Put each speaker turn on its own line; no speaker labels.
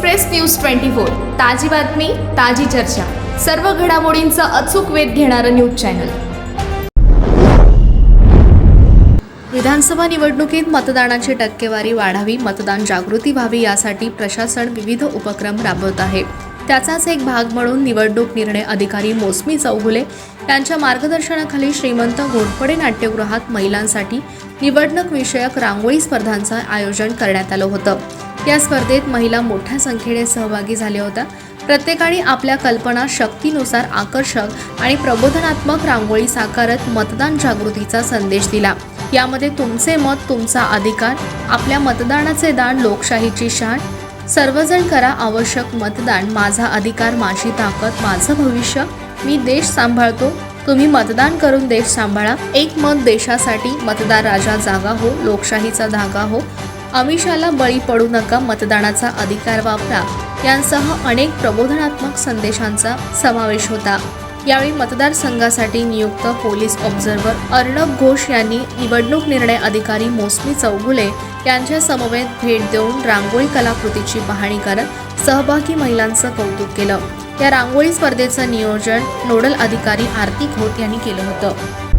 Express news twenty four. ताजी बातमी ताजी चर्चा. सर्व घडामोडींचा अचूक वेध घेणारं न्यूज चॅनल. विधानसभा निवडणुकीत मतदानाची टक्केवारी वाढावी मतदान जागृती व्हावी यासाठी प्रशासन विविध उपक्रम राबवत आहे. त्याचाच एक भाग म्हणून निवडणूक निर्णय अधिकारी मोसमी चौगुले यांच्या मार्गदर्शनाखाली श्रीमंत घोडपडे नाट्यगृहात महिलांसाठी निवडणूक विषयक रांगोळी स्पर्धांचं आयोजन करण्यात आलं होतं. या स्पर्धेत महिला मोठ्या संख्येने सहभागी झाल्या होत्या. प्रत्येकाने आपल्या कल्पना शक्तीनुसार आकर्षक आणि प्रबोधनात्मक रांगोळी साकारत मतदान जागृतीचा संदेश दिला. यामध्ये तुमचे मत तुमचा अधिकार आपल्या मतदानाचे दान लोकशाहीची शान सर्वजण करा आवश्यक मतदान. माझा अधिकार माझी ताकद माझं भविष्य. मी देश सांभाळतो. तुम्ही मतदान करून देश सांभाळा. एक मत देशासाठी. मतदार राजा जागा हो लोकशाहीचा धागा हो. अमिषाला बळी पडू नका मतदानाचा अधिकार वापरा. यांसह अनेक प्रबोधनात्मक संदेशांचा समावेश होता. यावेळी मतदारसंघासाठी नियुक्त पोलीस ऑब्झर्व्हर अर्णब घोष यांनी निवडणूक निर्णय अधिकारी मोसमी चौगुले यांच्या समवेत भेट देऊन रांगोळी कलाकृतीची पाहणी करत सहभागी महिलांचं कौतुक केलं. या रांगोळी स्पर्धेचं नियोजन नोडल अधिकारी आरती खोत यांनी केलं होतं.